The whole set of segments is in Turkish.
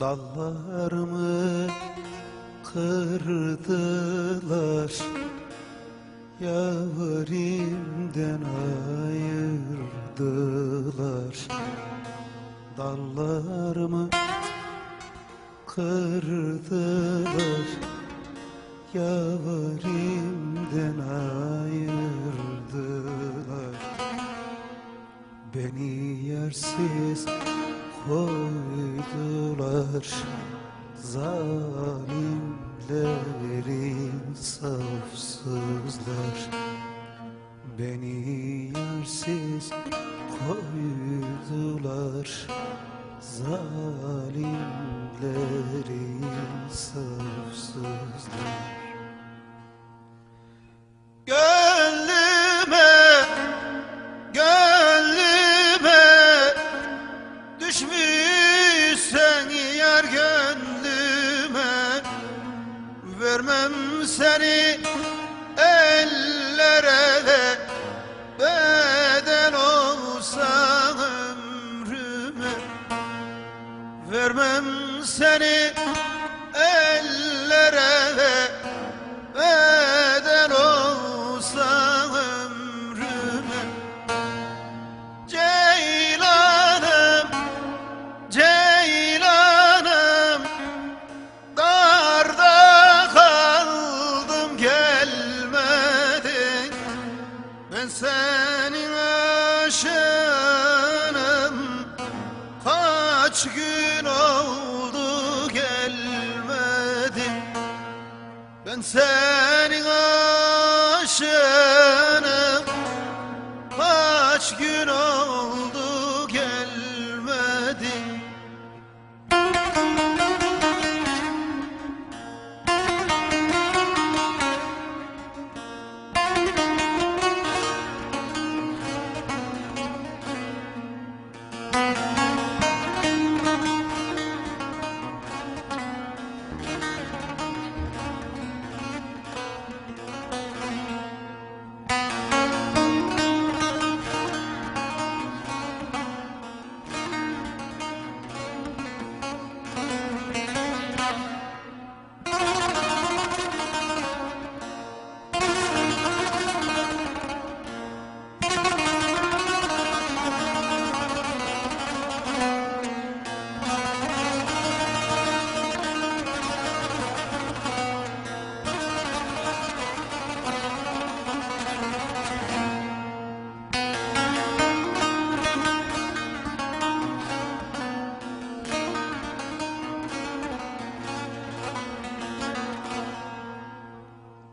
Dallarımı kırdılar Yarimden ayırdılar. Dallarımı kırdılar Yarimden ayırdılar koydular Zalimler insafsızlar Beni yersiz koydular Zalimler insafsızlar Vermem seni ellere de Bedel olsa ömrüme. Vermem seni senin aşığınım Kaç gün oldu gelmedin? Ben senin aşığınım Kaç gün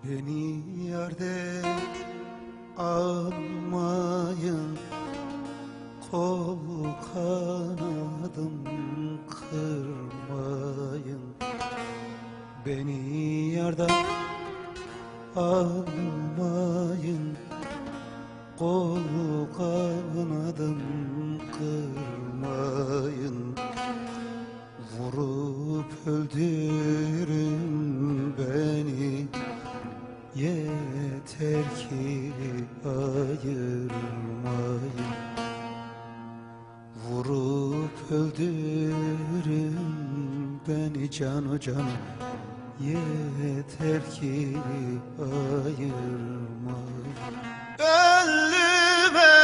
Beni yerde almayın. Kol kanadım kırmayın. Beni yerde almayın. Kol kanadım kırmayın. Vurup öldürün Yeter ki ayırmayın. Vurup öldürün beni can can Yeter ki ayırmayın. Gönlüme,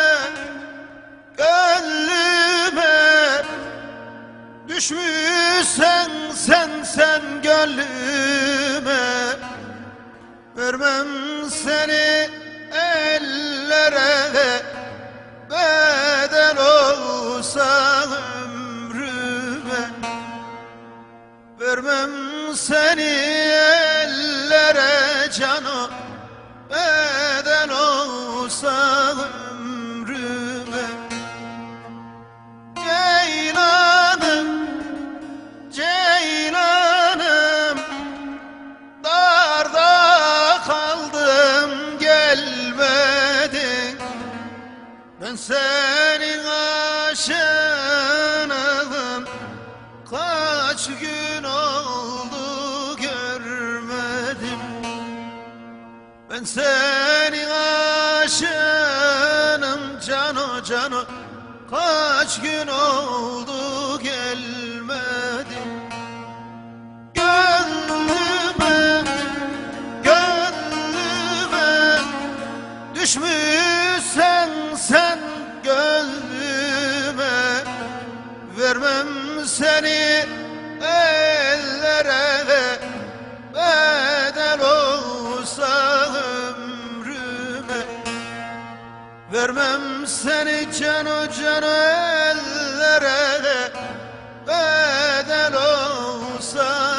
gönlüme Düşmüşsen sen sen gönlüme Vermem seni ellere Bedel olsa ömrüme. Vermem seni ellere cano Bedel aşığınım Kaç gün oldu görmedim. Ben senin aşığınım cano cano. Kaç gün oldu gelmedin seni ellere bedel olsa ömrüme. Vermem seni cano cano ellere bedel olsa